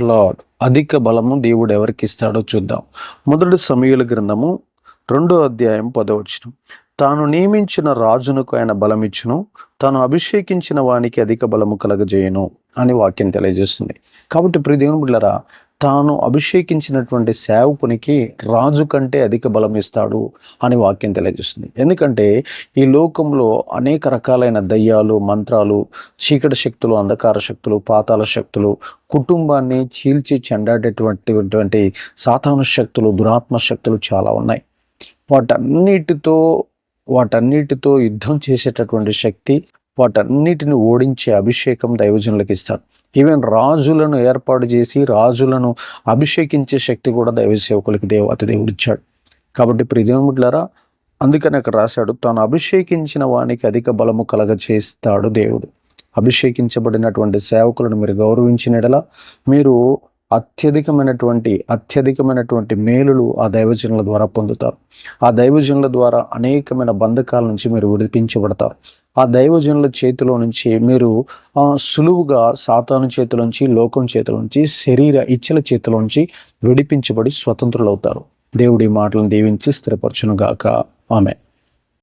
Lord అధిక బలము దేవుడు ఎవరికి ఇస్తాడో చూద్దాం. మొదటి సమయుల గ్రంథము రెండో అధ్యాయం పదవచనం తాను నియమించిన రాజునకు ఆయన బలమిచ్చును తాను అభిషేకించిన వానికి అధిక బలము కలగజేయను అని వాక్యం తెలియజేస్తుంది. కాబట్టి ప్రతి దేవుని బిడ్డరా తాను అభిషేకించినటువంటి సేవకునికి రాజు కంటే అధిక బలం ఇస్తాడు అని వాక్యం తెలియజేస్తుంది. ఎందుకంటే ఈ లోకంలో అనేక రకాలైన దయ్యాలు మంత్రాలు చీకటి శక్తులు అంధకార శక్తులు పాతాల శక్తులు కుటుంబాన్ని చీల్చి చెండాడేటువంటి సాతాను శక్తులు దురాత్మ శక్తులు చాలా ఉన్నాయి. వాటన్నిటితో వాటన్నిటితో యుద్ధం చేసేటటువంటి శక్తి వాటన్నిటిని ఓడించే అభిషేకం దైవజనులకు ఇస్తాడు ఈవెన్ రాజులను ఏర్పాటు చేసి రాజులను అభిషేకించే శక్తి కూడా దైవ సేవకులకు అతి దేవుడు ఇచ్చాడు కాబట్టి ప్రియదేవుడులారా అందుకని అక్కడ రాశాడు తాను అభిషేకించిన వానికి అధిక బలము కలగ చేస్తాడు దేవుడు. అభిషేకించబడినటువంటి సేవకులను మీరు గౌరవించిన మీరు అత్యధికమైనటువంటి అత్యధికమైనటువంటి మేలులు ఆ దైవజనుల ద్వారా పొందుతారు. ఆ దైవజనుల ద్వారా అనేకమైన బంధకాల నుంచి మీరు విడిపించబడతారు. ఆ దైవజనుల చేతిలో నుంచి మీరు సులువుగా సాతాను చేతిలో నుంచి లోకం చేతిలో నుంచి శరీర ఇచ్చల చేతిలో నుంచి విడిపించబడి స్వతంత్రులవుతారు. దేవుడి మాటలను దీవించి స్థిరపరచును గాక ఆమె